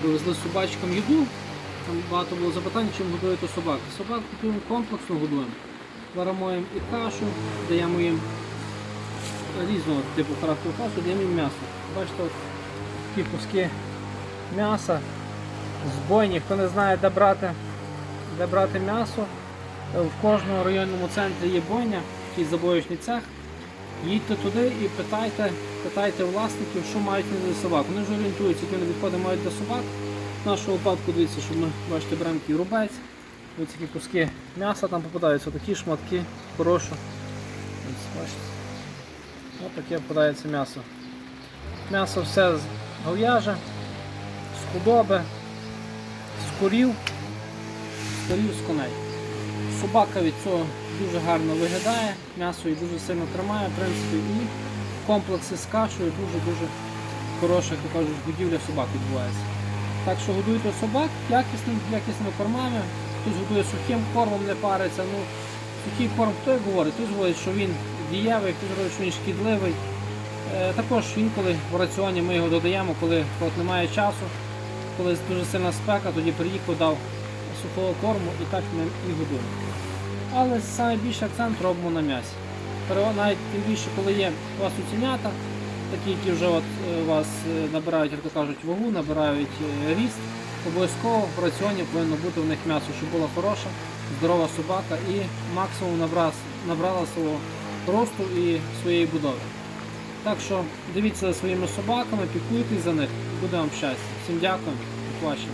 Привезли собачкам їду. Там багато було запитань, чим годуєте собак. Собак купуємо комплексно годуємо. Варимо їм і кашу, даємо їм різного типу характеру кашу, даємо їм м'ясо. Бачите, от такі куски м'яса з бойні. Хто не знає, де брати, де брати м'ясо, е, в кожному районному центрі є бойня, такий забоєчний цех. Їдьте туди і питайте, питайте власників, що мають для собак. Вони вже орієнтуються, які вони відходи мають для собак. В нашому випадку дивіться, що ми бачите, беремо рубець. Ось такі куски м'яса там попадаються, такі шматки, хороші. Ось, таке попадається м'ясо. М'ясо все з говяже, з худоби, з курів, з корів, з коней. Собака від цього дуже гарно виглядає, м'ясо її дуже сильно тримає, в принципі, і комплекси з кашею дуже-дуже хороша, як кажуть, будівля собак відбувається. Так що годуйте собак якісним, якісними кормами. Хтось годує сухим кормом, не париться. Ну, сухий корм хто як говорить, хтось говорить, що він дієвий, хтось говорить, що він шкідливий. Е, також інколи в раціоні ми його додаємо, коли немає часу, коли дуже сильна спека, тоді приїхав, дав сухого корму і так ми і годуємо. Але найбільший акцент робимо на м'ясі. Навіть тим більше, коли є у вас уцінята, такі, які вже от, е, вас е, набирають, як то кажуть, вагу, набирають е, ріст, обов'язково в раціоні повинно бути в них м'ясо, щоб була хороша, здорова собака і максимум набрала, набрала свого росту і своєї будови. Так що дивіться за своїми собаками, піклуйтесь за них, буде вам щастя. Всім дякую, побачимо.